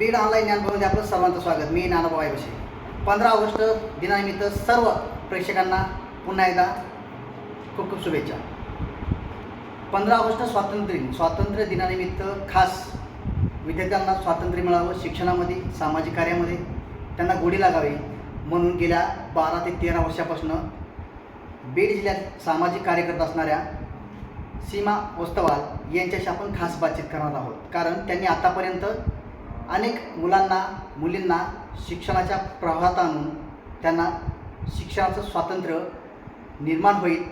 Beed online ज्ञानभवनमध्ये आपलं सर्वांचं स्वागत. मी नानाभाऊ बशे पंधरा ऑगस्ट दिनानिमित्त सर्व प्रेक्षकांना पुन्हा एकदा खूप खूप शुभेच्छा. पंधरा ऑगस्ट स्वातंत्र्य दिन. स्वातंत्र्य दिनानिमित्त खास विद्यार्थ्यांना स्वातंत्र्य मिळावं शिक्षणामध्ये सामाजिक कार्यामध्ये त्यांना गोडी लागावी म्हणून गेल्या बारा ते तेरा वर्षापासून बीड जिल्ह्यात सामाजिक कार्य करत असणाऱ्या सीमा ओस्तवाल यांच्याशी आपण खास बातचीत करणार आहोत. कारण त्यांनी आतापर्यंत अनेक मुलांना मुलींना शिक्षणाच्या प्रवाहात आणून त्यांना शिक्षणाचं स्वातंत्र्य निर्माण होईल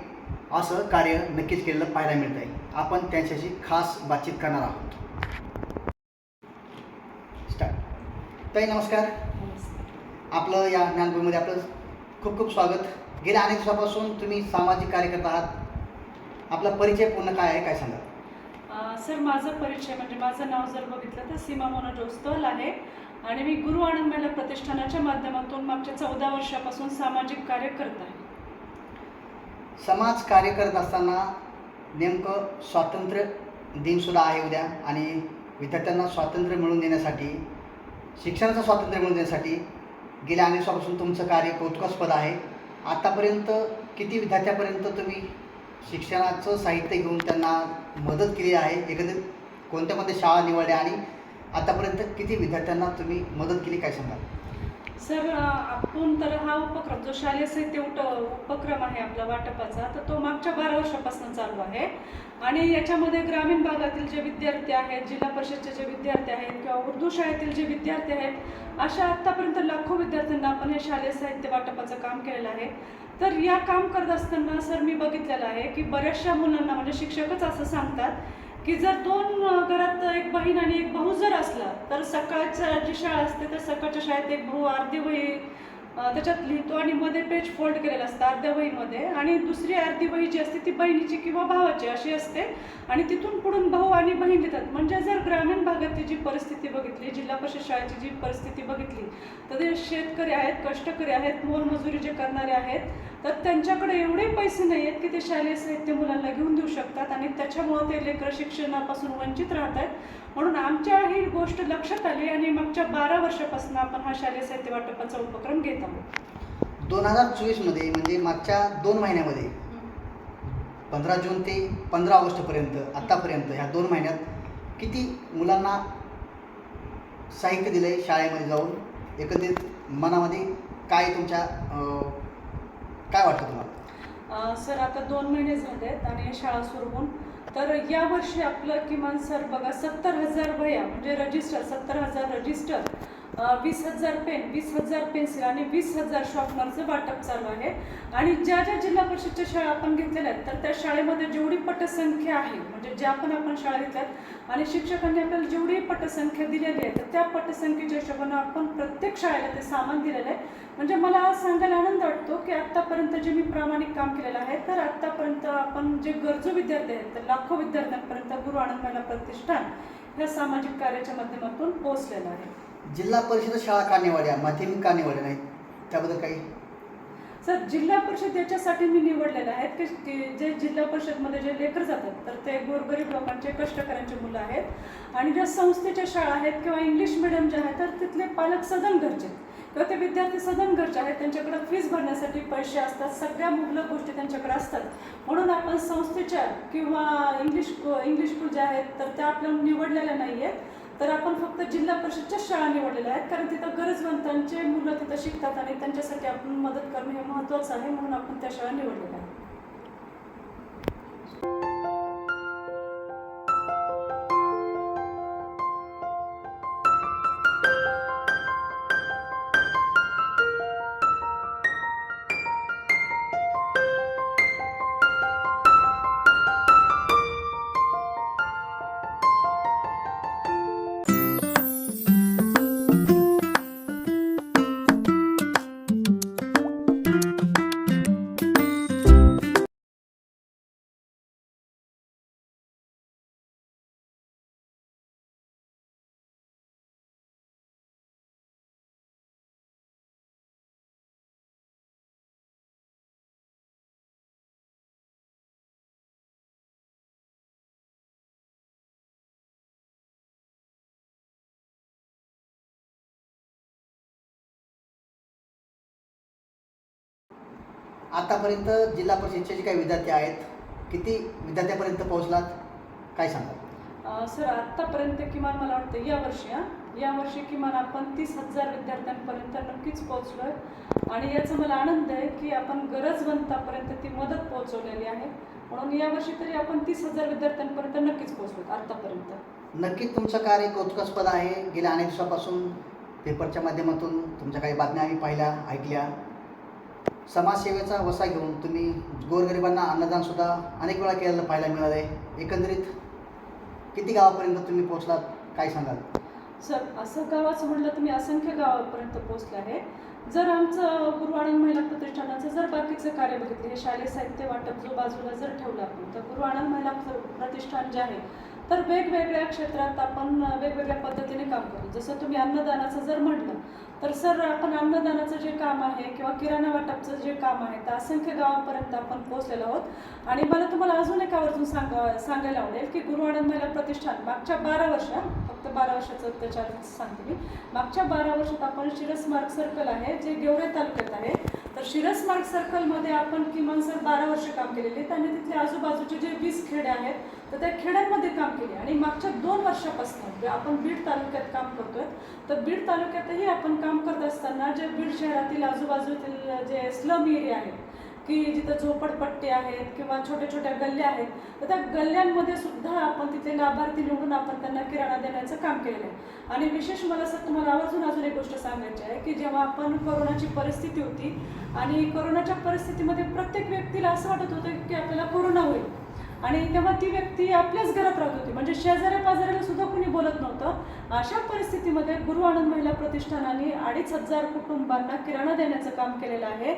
असं कार्य नक्कीच केलेलं पाहायला मिळत आहे आपण त्यांच्याशी खास बातचीत करणार आहोत. स्टार्ट ताई नमस्कार. आपलं या ज्ञानभूमीमध्ये आपलं खूप खूप स्वागत. गेल्या अनेक दिवसापासून तुम्ही सामाजिक कार्य करत आहात. आपला परिचय पूर्ण काय आहे काय सांगा सर माझं परिचय म्हणजे माझं नाव जर बघितलं तर सीमा मनोज स्थल आहे आणि मी गुरु आनंदमेला प्रतिष्ठानाच्या माध्यमातून मागच्या चौदा वर्षापासून सामाजिक कार्य करत आहे. समाज कार्य करत असताना नेमकं स्वातंत्र्य दिनसुद्धा आहे उद्या आणि विद्यार्थ्यांना स्वातंत्र्य मिळवून देण्यासाठी शिक्षणाचं स्वातंत्र्य मिळवून देण्यासाठी गेल्या अनेक वर्षापासून तुमचं कार्य कौतुकास्पद आहे. आतापर्यंत किती विद्यार्थ्यापर्यंत तुम्ही शिक्षणाचं साहित्य घेऊन त्यांना मदत केली आहे. एकंदरीत कोणत्या कोणत्या शाळा निवडल्या आणि आतापर्यंत किती विद्यार्थ्यांना तुम्ही मदत केली काय सांगाल? सर आपण तर हा उपक्रम जो शालेय साहित्य उट उपक्रम आहे आपला वाटपाचा तर तो मागच्या बारा वर्षापासून चालू आहे. आणि याच्यामध्ये ग्रामीण भागातील जे विद्यार्थी आहेत जिल्हा परिषदचे जे विद्यार्थी आहेत किंवा उर्दू शाळेतील जे विद्यार्थी आहेत अशा आत्तापर्यंत लाखो विद्यार्थ्यांना आपण हे शालेय साहित्य वाटपाचं काम केलेलं आहे. तर या काम करत असताना सर मी बघितलेलं आहे की बऱ्याचशा मुलांना म्हणजे शिक्षकच असं सांगतात की जर दोन घरात एक बहीण आणि एक भाऊ जर असला तर सकाळच्या जी शाळा असते तर सकाळच्या शाळेत एक भाऊ अर्धी वही त्याच्यात लिहितो आणि मध्ये पेज फोल्ड केलेलं असतं अर्ध्या वहीमध्ये. आणि दुसरी अर्धी वही जी असते ती बहिणीची किंवा भावाची अशी असते. आणि तिथून पुढून भाऊ आणि बहीण लिहितात म्हणजे जर ग्रामीण भागातली जी परिस्थिती बघितली जिल्हा परिषद शाळेची जी परिस्थिती बघितली तर ते शेतकरी आहेत कष्टकरी आहेत मोलमजुरी जे करणारे आहेत तर त्यांच्याकडे एवढे पैसे नाही आहेत की ते शालेय साहित्य मुलांना घेऊन देऊ शकतात. आणि त्याच्यामुळं ते लेकरं शिक्षणापासून वंचित राहत आहेत म्हणून आमच्या ही गोष्ट लक्षात आली आणि मागच्या बारा वर्षापासून आपण हा शालेय साहित्य वाटपाचा उपक्रम घेत आहोत. दोन हजार चोवीसमध्ये म्हणजे मागच्या दोन महिन्यामध्ये पंधरा जून ते पंधरा ऑगस्टपर्यंत आत्तापर्यंत ह्या दोन महिन्यात किती मुलांना साहित्य दिलं आहे शाळेमध्ये जाऊन? एकंदरीत मनामध्ये काय तुमच्या काय वाटतं तुम्हाला? सर आता दोन महिने झाले आहेत आणि शाळा सुरू होऊन तर यावर्षी आपलं किमान सर बघा सत्तर हजार वया म्हणजे रजिस्टर सत्तर हजार रजिस्टर वीस हजार पेन वीस हजार पेन्सिल आणि वीस हजार शॉर्पनरचं वाटप चालू आहे. आणि ज्या ज्या जिल्हा परिषदच्या शाळा आपण घेतलेल्या आहेत तर त्या शाळेमध्ये जेवढी पटसंख्या आहे म्हणजे ज्या पण आपण शाळा घेतल्यात आणि शिक्षकांनी आपल्याला जेवढी पटसंख्या दिलेली आहे तर त्या पटसंख्येच्या हिशोबानं आपण प्रत्येक शाळेला ते सामान दिलेलं आहे. म्हणजे मला आज सांगायला आनंद वाटतो की आत्तापर्यंत जे मी प्रामाणिक काम केलेलं आहे तर आत्तापर्यंत आपण जे गरजू विद्यार्थी आहेत तर लाखो विद्यार्थ्यांपर्यंत गुरु आनंद प्रतिष्ठान या सामाजिक कार्याच्या माध्यमातून पोहोचलेलं आहे. जिल्हा परिषद शाळा कानेवाड्या माध्यमिक कानेवाड्या निवडल्या नाहीत. त्याबद्दल काही? सर जिल्हा परिषद याच्यासाठी मी निवडलेलं आहेत की जे जिल्हा परिषदमध्ये जे लेकर जातात तर ते गोरगरीब लोकांचे कष्टकऱ्यांचे मुलं आहेत. आणि ज्या संस्थेच्या शाळा आहेत किंवा इंग्लिश मिडियम ज्या आहेत तर तिथले पालक सदन घरचे. आहेत. किंवा ते विद्यार्थी सदन घरचे आहेत त्यांच्याकडे फीज भरण्यासाठी पैसे असतात सगळ्या मुबलक गोष्टी त्यांच्याकडे असतात. म्हणून आपण संस्थेच्या किंवा इंग्लिश इंग्लिश स्कूल ज्या आहेत तर त्या आपल्या निवडलेल्या नाही आहेत तर आपण फक्त जिल्हा परिषदच्या शाळा निवडलेल्या आहेत कारण तिथं गरजवंतांचे मुलं तिथं शिकतात आणि त्यांच्यासाठी आपण मदत करणं हे महत्त्वाचं आहे म्हणून आपण त्या शाळा निवडलेल्या आहेत. आतापर्यंत जिल्हा परिषदचे जे काही विद्यार्थी आहेत किती विद्यार्थ्यापर्यंत पोहोचलात? काय सांगाल? अ, सर आत्तापर्यंत किमान मला वाटतं यावर्षी हा. यावर्षी किमान आपण तीस हजार विद्यार्थ्यांपर्यंत नक्कीच पोहोचलोय. आणि याचा मला आनंद आहे की आपण गरजवंतापर्यंत ती मदत पोहोचवलेली आहे. म्हणून यावर्षी तरी आपण तीस हजार विद्यार्थ्यांपर्यंत नक्कीच पोहोचलो आत्तापर्यंत नक्कीच तुमचं कार्य कौतुकास्पद आहे. गेल्या अनेक दिवसापासून पेपरच्या माध्यमातून तुमच्या काही बातम्या आम्ही पाहिल्या ऐकल्या. समाजसेवेचा वसा घेऊन तुम्ही गोरगरिबांना अन्नदानसुद्धा अनेक वेळा केलेलं पाहायला मिळालं आहे एकंदरीत किती गावापर्यंत तुम्ही पोहोचलात? काय सांगाल? सर असं गावाचं म्हटलं तुम्ही असंख्य गावापर्यंत पोहोचले आहे. जर आमचं गुरुवाणी महिला प्रतिष्ठानाचं जर बाकीचं कार्य बघितलं हे शालेय साहित्य वाटप जो बाजूला जर ठेवलं आपण तर गुरुवाणंद महिला प्र- प्रतिष्ठान जे आहे तर वेगवेगळ्या क्षेत्रात आपण वेगवेगळ्या पद्धतीने काम करू. जसं तुम्ही अन्नदानाचं जर म्हटलं तर सर आपण अन्नदानाचं जे काम आहे किंवा किराणा वाटपचं जे काम आहे तर असंख्य गावापर्यंत आपण पोहोचलेलो आहोत. आणि मला तुम्हाला अजून एक आवर्जून सांगा सांगायला आवडेल की गुरुवाणंद महिला प्रतिष्ठान मागच्या बारा वर्षात फक्त बारा वर्षाचं त्याच्यावर सांगते मी. मागच्या बारा वर्षात आपण शिरसमार्ग सर्कल आहे जे गेवरे तालुक्यात आहे. तर शिरसमार्ग सर्कलमध्ये आपण किमान सर बारा वर्ष काम केलेले आहेत आणि तिथले आजूबाजूचे जे वीस खेडे आहेत तर त्या खेड्यांमध्ये काम केले. आणि मागच्या दोन वर्षापासून जे आपण बीड तालुक्यात काम करतोय तर बीड तालुक्यातही आपण काम करत असताना जे बीड शहरातील आजूबाजूतील जे स्लम एरिया आहेत की जिथं झोपडपट्टी आहेत किंवा छोट्या छोट्या गल्ल्या आहेत तर त्या गल्ल्यांमध्ये सुद्धा आपण तिथे लाभार्थी निवडून आपण त्यांना किराणा देण्याचं काम केलेलं आहे. आणि विशेष मला सर तुम्हाला आवर्जून अजून एक गोष्ट सांगायची आहे की जेव्हा आपण कोरोनाची परिस्थिती होती आणि कोरोनाच्या परिस्थितीमध्ये प्रत्येक व्यक्तीला असं वाटत होतं की आपल्याला कोरोना होईल. आणि तेव्हा ती व्यक्ती आपल्याच घरात राहत होती. म्हणजे शेजाऱ्या पाजाऱ्याला सुद्धा कुणी बोलत नव्हतं. अशा परिस्थितीमध्ये गुरु आनंद महिला प्रतिष्ठानाने अडीच हजार कुटुंबांना किराणा देण्याचं काम केलेलं आहे.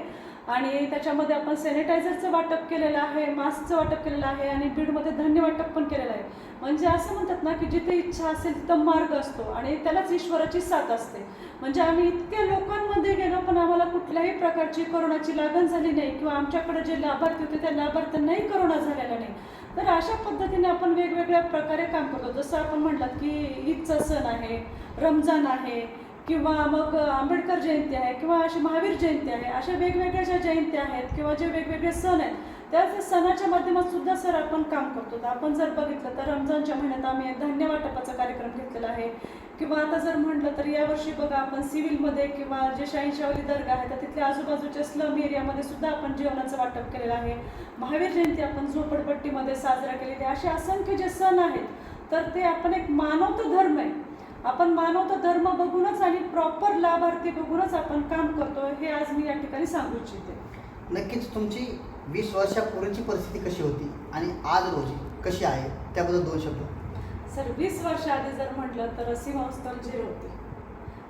आणि त्याच्यामध्ये आपण सॅनिटायझरचं वाटप केलेलं आहे मास्कचं वाटप केलेलं आहे आणि बीडमध्ये धान्य वाटप पण केलेलं आहे. म्हणजे असं म्हणतात ना की जिथे इच्छा असेल तिथं मार्ग असतो आणि त्यालाच ईश्वराची साथ असते. म्हणजे आम्ही इतक्या लोकांमध्ये गेलो पण आम्हाला कुठल्याही प्रकारची कोरोनाची लागण झाली नाही किंवा आमच्याकडे जे लाभार्थी होते त्या लाभार्थ्यांनाही कोरोना झालेला नाही. तर अशा पद्धतीने आपण वेगवेगळ्या प्रकारे काम करतो. जसं आपण म्हटलं की ईदचा सण आहे रमजान आहे किंवा मग आंबेडकर जयंती आहे किंवा अशी महावीर जयंती आहे अशा वेगवेगळ्या ज्या जयंत्या आहेत किंवा जे वेगवेगळे सण आहेत त्या सणाच्या माध्यमात सुद्धा सर आपण काम करतो. तर आपण जर बघितलं तर रमजानच्या महिन्यात आम्ही धान्य वाटपाचा कार्यक्रम घेतलेला आहे. किंवा आता जर म्हटलं तर यावर्षी बघा आपण सिव्हिलमध्ये किंवा जे शाहीशावली दर्गा आहे तर तिथल्या आजूबाजूच्या स्लम एरियामध्ये सुद्धा आपण जेवणाचं वाटप केलेलं आहे. महावीर जयंती आपण झोपडपट्टीमध्ये साजरा केलेली आहे. असे असंख्य जे सण आहेत तर ते आपण एक मानवता धर्म आहे. आपण मानवता धर्म बघूनच आणि प्रॉपर लाभार्थी बघूनच आपण काम करतो हे आज मी या ठिकाणी सांगू इच्छिते. नक्कीच तुमची वीस वर्षापूर्वीची परिस्थिती कशी होती आणि आज रोजी कशी आहे? त्याबद्दल दोन शब्द. सर वीस वर्षाआधी जर म्हटलं तर सीमास्थल झिरो होती.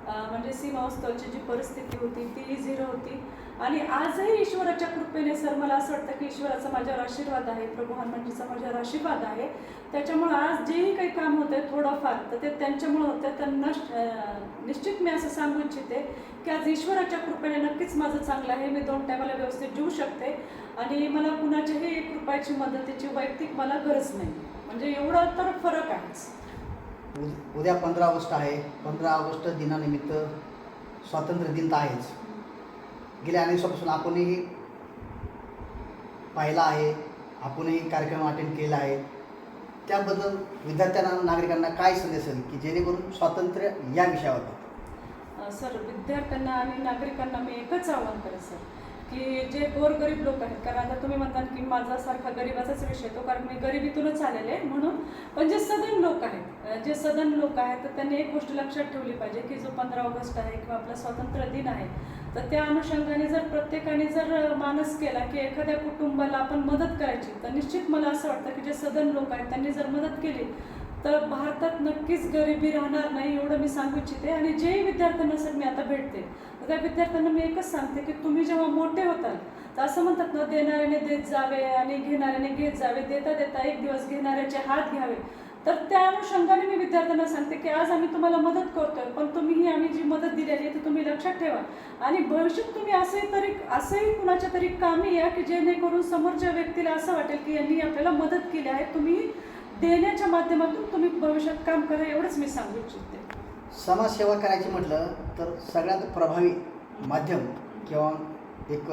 म्हणजे सीमास्थलची जी परिस्थिती होती ती झिरो होती. आणि आजही ईश्वराच्या कृपेने सर मला असं वाटतं की ईश्वराचा माझ्यावर आशीर्वाद आहे प्रभू हनुमानजीचा माझ्यावर आशीर्वाद आहे. त्याच्यामुळं आज जेही काही काम होतं आहे थोडंफार तर ते त्यांच्यामुळं होतं तर नश निश्चित मी असं सांगू इच्छिते की आज ईश्वराच्या कृपेने नक्कीच माझं चांगलं आहे मी दोन टायमाला व्यवस्थित जेवू शकते. आणि मला कुणाच्याही एक रुपयाची मदतीची वैयक्तिक मला गरज नाही. म्हणजे एवढं तर फरक आहेच. उद्या पंधरा ऑगस्ट आहे. पंधरा ऑगस्ट दिनानिमित्त स्वातंत्र्य दिन तर आहेच. गेल्या अनेक वर्षापासून आपणही पाहिला आहे. आपणही कार्यक्रम अटेंड केला आहे. त्याबद्दल विद्यार्थ्यांना नागरिकांना काय संदेश असेल की जेणेकरून स्वातंत्र्य या विषयावर सर विद्यार्थ्यांना आणि नागरिकांना मी एकच आव्हान करेन सर की जे गोरगरीब लोक आहेत कारण आता तुम्ही म्हणता की माझासारखा गरिबाचाच विषय तो कारण मी गरिबीतूनच आलेले आहे म्हणून पण जे सदन लोक आहेत जे सदन लोक आहेत तर त्यांनी एक गोष्ट लक्षात ठेवली पाहिजे की जो पंधरा ऑगस्ट आहे किंवा आपला स्वातंत्र्य दिन आहे तर त्या अनुषंगाने जर प्रत्येकाने जर मानस केला की एखाद्या कुटुंबाला आपण मदत करायची तर निश्चित मला असं वाटतं की जे सदन लोक आहेत त्यांनी जर मदत केली तर भारतात नक्कीच गरिबी राहणार नाही एवढं मी सांगू इच्छिते. आणि जे विद्यार्थ्यांना सर मी आता भेटते तर त्या विद्यार्थ्यांना मी एकच सांगते की तुम्ही जेव्हा मोठे होताल तर असं म्हणतात ना देणाऱ्याने देत जावे आणि घेणाऱ्याने घेत जावे देता देता एक दिवस घेणाऱ्याचे हात घ्यावे. तर त्या अनुषंगाने मी विद्यार्थ्यांना सांगते की आज आम्ही तुम्हाला मदत करतोय पण तुम्हीही आम्ही जी मदत दिलेली आहे ती तुम्ही लक्षात ठेवा. आणि भविष्यात तुम्ही असे तरी असंही कुणाच्या तरी कामी या की जेणेकरून समोरच्या व्यक्तीला असं वाटेल की यांनी आपल्याला मदत केली आहे तुम्ही देण्याच्या माध्यमातून तुम्ही भविष्यात काम करा एवढंच मी सांगू इच्छिते. समाजसेवा करायची म्हटलं तर सगळ्यात प्रभावी माध्यम किंवा एक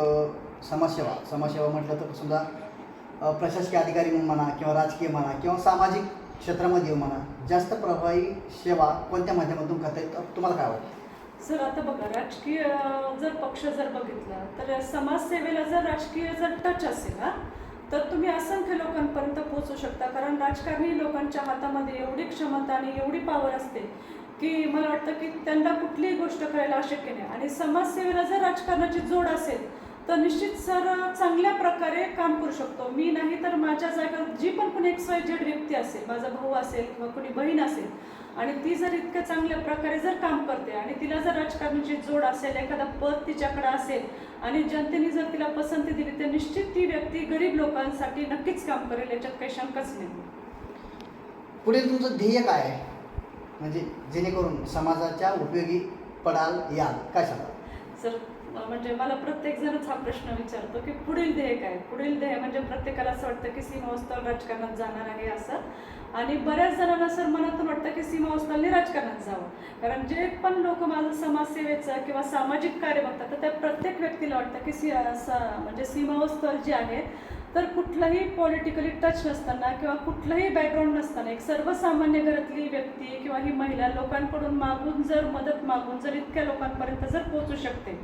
समाजसेवा. समाजसेवा म्हटलं तर समजा प्रशासकीय अधिकारी म्हणून म्हणा किंवा राजकीय म्हणा किंवा सामाजिक क्षेत्रामध्ये म्हणा. जास्त प्रभावी सेवा कोणत्या माध्यमातून करता येईल? तुम्हाला काय वाटतं? सर आता बघा राजकीय जर पक्ष जर बघितला तर समाजसेवेला जर राजकीय जर टच असेल ना तर तुम्ही असंख्य लोकांपर्यंत पोहोचू शकता. कारण राजकारणी लोकांच्या हातामध्ये एवढी क्षमता आणि एवढी पावर असते की मला वाटतं की त्यांना कुठलीही गोष्ट करायला अशक्य नाही. आणि समाजसेवेला जर राजकारणाची जोड असेल तर निश्चित सर चांगल्या प्रकारे काम करू शकतो. मी नाही तर माझ्या जागेवर जी पण कोणी एक्स वाय झेड व्यक्ती असेल माझा भाऊ असेल किंवा कोणी बहीण असेल आणि ती जर इतक्या चांगल्या प्रकारे जर काम करते आणि तिला जर राजकारणाची जोड असेल एखादा पद तिच्याकडे असेल आणि जनतेने जर तिला पसंती दिली तर निश्चित ती व्यक्ती गरीब लोकांसाठी नक्कीच काम करेल याच्यात काही शंकाच नाही. पुढील तुमचं ध्येय काय आहे? म्हणजे जेणेकरून समाजाच्या उपयोगी पडाल याल काय सांगा सर म्हणजे मला प्रत्येक जणच हा प्रश्न विचारतो की पुढील ध्येय काय? पुढील ध्येय म्हणजे प्रत्येकाला असं वाटतं की सीमावस्थल राजकारणात जाणार आहे असं. आणि बऱ्याच जणांना सर मनातून वाटतं की सीमावस्थलने राजकारणात जावं. कारण जे पण लोक माझं समाजसेवेचं किंवा सामाजिक कार्य बघतात तर त्या प्रत्येक व्यक्तीला वाटतं की सी म्हणजे सीमावस्थल जे आहे तर कुठलंही पॉलिटिकली टच नसताना किंवा कुठलंही बॅकग्राऊंड नसताना एक सर्वसामान्य घरातली व्यक्ती किंवा ही महिला लोकांकडून मागून जर मदत मागून जर इतक्या लोकांपर्यंत जर पोहोचू शकते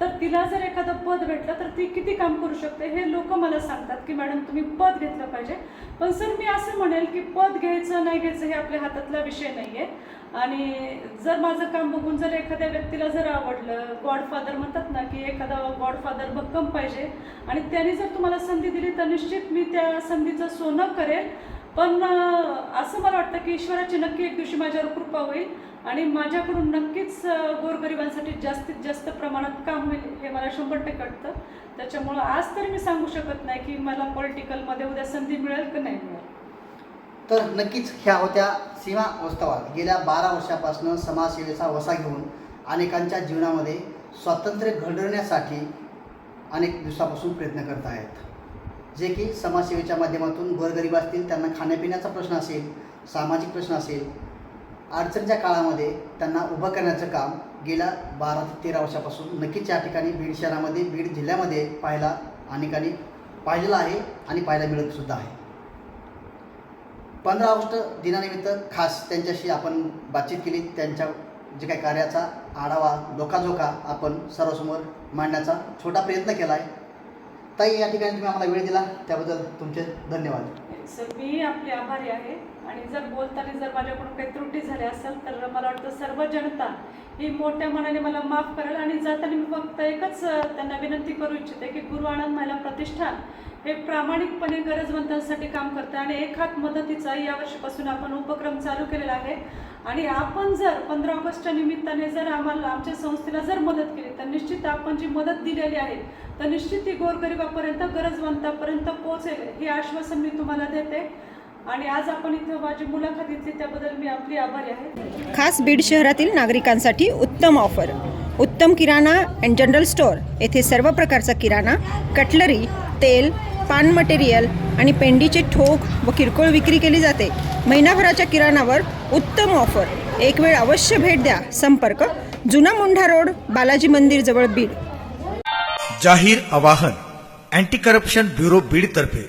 तर तिला जर एखादं पद भेटलं तर ती किती काम करू शकते हे लोक मला सांगतात की मॅडम तुम्ही पद घेतलं पाहिजे. पण सर मी असं म्हणेल की पद घ्यायचं नाही घ्यायचं हे आपल्या हातातला विषय नाही आहे आणि जर माझं काम बघून जर एखाद्या व्यक्तीला जर आवडलं गॉडफादर म्हणतात ना की एखादा गॉडफादर भक्कम पाहिजे. आणि त्याने जर तुम्हाला संधी दिली तर निश्चित मी त्या संधीचं सोनं करेल. पण असं मला वाटतं की ईश्वराची नक्की एक दिवशी माझ्यावर कृपा होईल. आणि माझ्याकडून नक्कीच गोरगरिबांसाठी जास्तीत जास्त प्रमाणात काम होईल हे मला शंभर टक्के वाटतं त्याच्यामुळं आज तरी मी सांगू शकत नाही की मला पॉलिटिकलमध्ये उद्या संधी मिळेल की नाही मिळेल. तर नक्कीच ह्या होत्या सीमा वस्तवात. गेल्या बारा वर्षापासून समाजसेवेचा वसा घेऊन अनेकांच्या जीवनामध्ये स्वातंत्र्य घडवण्यासाठी अनेक दिवसापासून प्रयत्न करत आहेत. जे की समाजसेवेच्या माध्यमातून गोरगरीब असतील त्यांना खाण्यापिण्याचा प्रश्न असेल सामाजिक प्रश्न असेल अडचणीच्या काळामध्ये त्यांना उभं करण्याचं काम गेल्या बारा ते तेरा वर्षापासून नक्कीच या ठिकाणी बीड शहरामध्ये बीड जिल्ह्यामध्ये पाहायला अनेकांनी पाहिलेलं आहे आणि पाहायला मिळत सुद्धा आहे. पंधरा ऑगस्ट दिनानिमित्त खास त्यांच्याशी आपण बातचीत केली. त्यांच्या जे काही कार्याचा आढावा लोकाजोका आपण सर्वसमोर मांडण्याचा छोटा प्रयत्न केला आहे ताई या ठिकाणी तुम्ही आम्हाला वेळ दिला. त्याबद्दल तुमचे धन्यवाद. सर मी आपले आभारी आहे आणि जर बोलताना जर माझ्याकडून काही त्रुटी झाल्या असेल तर मला वाटतं सर्व जनता ही मोठ्या मनाने मला माफ करेल. आणि जाताना मी फक्त एकच त्यांना विनंती करू इच्छिते की गुरु आनंद महिला प्रतिष्ठान हे प्रामाणिकपणे गरजवंतांसाठी काम करतं आणि एक हात मदतीचा यावर्षीपासून आपण उपक्रम चालू केलेला आहे. आणि आपण जर पंधरा ऑगस्टच्या निमित्ताने जर आम्हाला आमच्या संस्थेला जर मदत केली तर निश्चित आपण जी मदत दिलेली आहे तर निश्चित ती गोरगरिबापर्यंत गरजवंतापर्यंत पोहोचेल हे आश्वासन मी तुम्हाला देते. आणि आज आपण इथं माझी मुलाखत घेतली त्याबद्दल मी आपली आभारी आहे. खास बीड शहरातील नागरिकांसाठी उत्तम ऑफर. उत्तम किराणा अँड जनरल स्टोअर येथे सर्व प्रकारचा किराणा कटलरी तेल पान मटेरियल आणि पेंडीचे ठोक व किरकोळ विक्री केली जाते. महिनाभराच्या किराणावर उत्तम ऑफर. एक वेळ अवश्य भेट द्या. संपर्क जुना मुंढा रोड बालाजी मंदिर जवळ बीड. जाहीर आवाहन अँटी करप्शन ब्युरो बीड तर्फे